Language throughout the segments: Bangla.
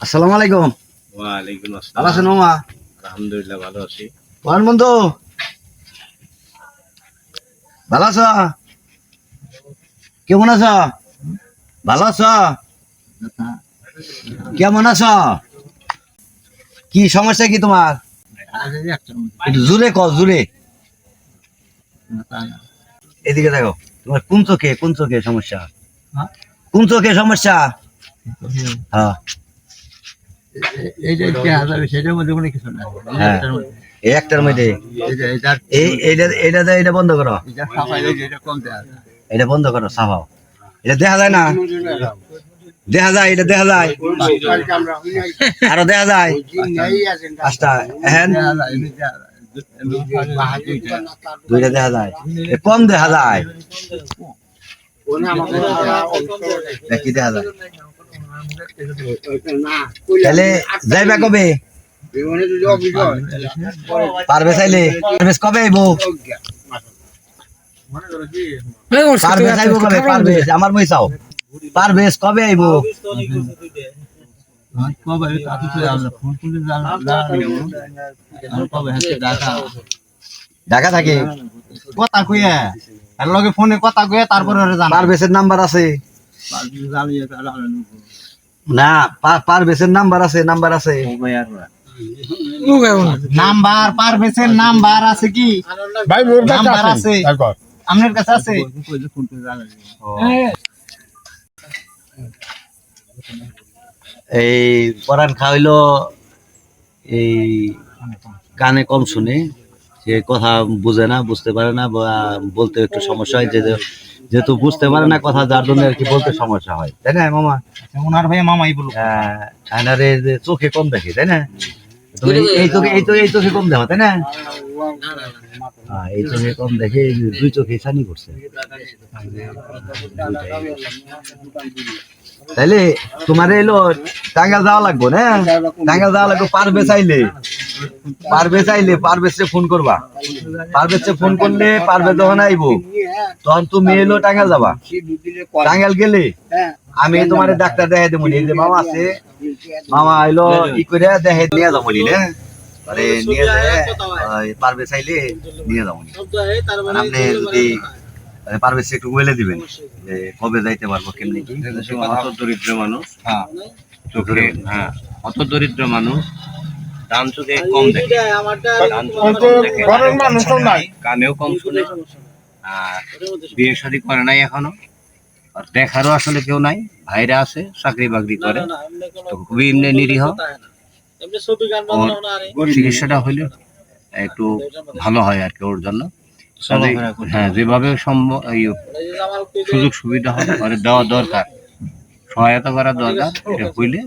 আসসালামু আলাইকুম। ওয়ালাইকুম ভালো আসসালাম আছেন মামা? আলহামদুলিল্লাহ ভালো আছি। বলেন বন্ধু? ভালো আছো? কেমন আছো? ভালো আছো? কেমন আছো? কি সমস্যা কি তোমার? একটু জুড়ে ক জুড়ে এদিকে দেখো তোমার কোন চোখে কোন চোখে সমস্যা? হ্যাঁ? কোন চোখে সমস্যা? হ্যাঁ। এইটা দেখা যাবে সেটার মধ্যে কোনো কিছু নাই। হ্যাঁ। এই একটার মধ্যে? এইটা এইটা এই এইটা এইটা এটা বন্ধ করো। এটা বন্ধ করো সাফাও। এটা দেখা যায় না? দেখা যায় এটা দেখা যায়। আরও দেখা যায়। পাঁচটা দুইটা। দুইটা দেখা যায়। এ কম দেখা যায়। দেখি দেখা যায়। তাহলে যাইবা কবে? পারবে চাইলে? পারবে কবে আইবো পারবে চাইব কবে? পারবে। আমার মই চাও। পারবে কবে আইবো? আমার কবে এই কাজে চলে আসলো, ফোন করলে জানা- জানা নেই গো। আমার কবে হাতে ডাটা। ঢাকা থাকে। কথা কইয়া। আর লগে ফোনে কথা কইয়া তারপরে ওরে জানা পারবেসের নাম্বার আছে। জানিয়ে তাহলে আমরা নেব। না নাম্বার আছে নাম্বার আছে। নাম্বার নাম্বার আছে কি? ভাই মোর নাম্বার আছে। আপনার কাছে আছে? এই পরান খাওয়াইলো এই কানে কম শুনে সে কথা বুঝে না বুঝতে পারে না বা বলতে একটু সমস্যা হয় যে যেহেতু বুঝতে পারে না কথা যার জন্য আর কি বলতে সমস্যা হয়। তাই না মামা? ওনার ভাই মামাই বলুক। আয়নারে যে চোখে কম দেখে তাই না? তুমি এই- এই চোখে এই তো এই চোখে কম দেখো তাই না? হ্যাঁ, এই চোখে কম দেখে দুই চোখে ছানি করছে। তাইলে তোমার এলো টাঙ্গাল যাওয়া লাগবো না? টাঙ্গাল যাওয়া লাগবো পারবে চাইলে পারবে চাইলে পারবেশে ফোন করবা। পারবেশে ফোন করলে পারবে যখন আইবো। তখন তুমি এলো টাঙ্গাল যাবা। টাঙ্গাল গেলে আমি তোমার ডাক্তার দেখাই দেবো এই যে মামা আছে মামা আইলো ই করে দেখে নিয়ে যাব নি আরে নিয়ে যায় পারবে চাইলে নিয়ে যাব আপনি যদি পারবে সে একটু বলে দিবেন যে কবে যাইতে পারব কেমনি কি? অত দরিদ্র মানুষ। হ্যাঁ। হ্যাঁ অত দরিদ্র মানুষ। ডান চোখে কম দেখে। ডান চোখে কম ঘরের মানুষও নাই কানেও কম শুনে। আর বিয়ে শাদী করে নাই এখনও। আর দেখারও আসলে কেউ নাই। ভাইরা আছে চাকরি বাকরি করে। তো খুবই এমনি নিরীহ। চিকিৎসাটা হইলে একটু ভালো হয় আর কি ওর জন্য। হ্যাঁ যেভাবে সম্ভব সুযোগ সুবিধা হয় ওরে দেওয়া দরকার। সহায়তা করা দরকার। এটা হইলে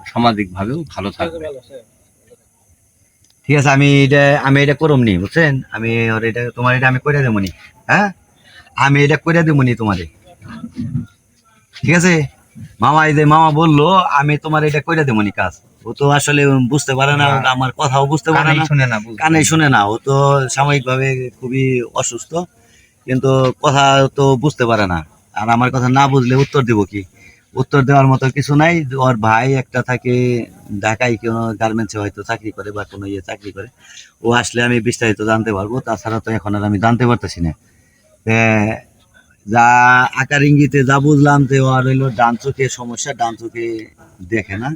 সামাজিক ভাবেও ভালো থাকবে ঠিক আছে আমি এটা আমি এটা করম নি বুঝছেন? আমি ওর এটা তোমার এটা আমি করে দেবো নি হ্যাঁ? আমি এটা করে দেবো নি তোমারে। ঠিক আছে? মামা এই যে মামা বলল আমি তোমার এটা করে দেবো নি কাজ। ও তো আসলে বুঝতে পারে না আমার কথাও বুঝতে পারে না। শুনে না কানে শুনে না। ও তো সাময়িকভাবে খুবই অসুস্থ কিন্তু কথা তো বুঝতে পারে না। আর আমার কথা না বুঝলে উত্তর দিব কি? উত্তর দেওয়ার মতো কিছু নাই। ওর ভাই একটা থাকে, ঢাকায় কোনো গার্মেন্টসে হয়তো চাকরি করে বা কোনো ইয়ে চাকরি করে। ও আসলে আমি বিস্তারিত জানতে পারব, তাছাড়া তো এখন আর আমি জানতে পারতেছি না। যা আকার ইঙ্গিতে যা বুঝলাম যে ওর হইল ডান চোখে সমস্যা, ডান চোখে দেখে না।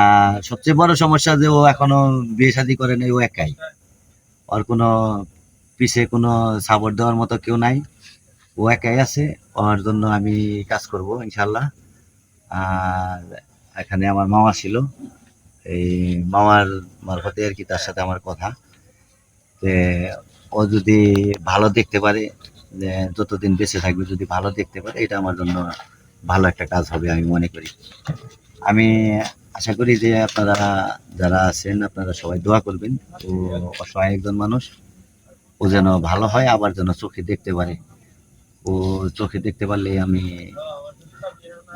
আর সবচেয়ে বড় সমস্যা যে ও এখনও বিয়ে শাদী করে নাই, ও একাই। ওর কোনো পিছে কোনো সাপোর্ট দেওয়ার মতো কেউ নাই। ও একাই আছে, ওর জন্য আমি কাজ করব ইনশাল্লাহ আর এখানে আমার মামা ছিল। এই মামার মারফতে আর কি তার সাথে আমার কথা। ও যদি ভালো দেখতে পারে যতদিন বেঁচে থাকবে যদি ভালো দেখতে পারে, এটা আমার জন্য ভালো একটা কাজ হবে আমি মনে করি। আমি আশা করি যে আপনারা যারা আছেন, আপনারা সবাই দোয়া করবেন। ও অসহায় একজন মানুষ। ও যেন ভালো হয়, আবার যেন চোখে দেখতে পারে। ও চোখে দেখতে পারলে আমি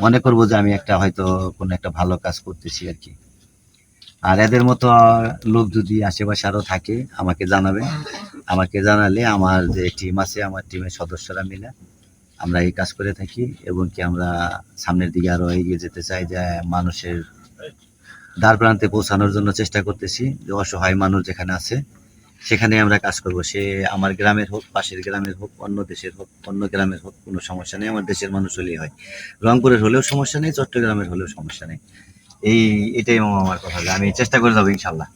মনে করব যে আমি একটা হয়তো কোনো একটা ভালো কাজ করতেছি আর কি। আর এদের মতো লোক যদি আশেপাশে আরও থাকে, আমাকে জানাবে। আমাকে জানালে আমার যে টিম আছে, আমার টিমের সদস্যরা মিলে আমরা এই কাজ করে থাকি এবং কি আমরা সামনের দিকে আরও এগিয়ে যেতে চাই, যে মানুষের দ্বার প্রান্তে পৌঁছানোর জন্য চেষ্টা করতেছি, যে অসহায় মানুষ যেখানে আছে। সেখানে আমরা কাজ করব। সে আমার গ্রামের হোক, পাশের গ্রামের হোক, অন্য দেশের হোক, অন্য গ্রামের হোক, কোনো সমস্যা নেই। আমার দেশের মানুষ হলেই হয়। রংপুরের হলেও সমস্যা নেই, চট্টগ্রামের হলেও সমস্যা নেই। এই, এটাই আমার কথা। আমি চেষ্টা করে যাব ইনশাল্লাহ।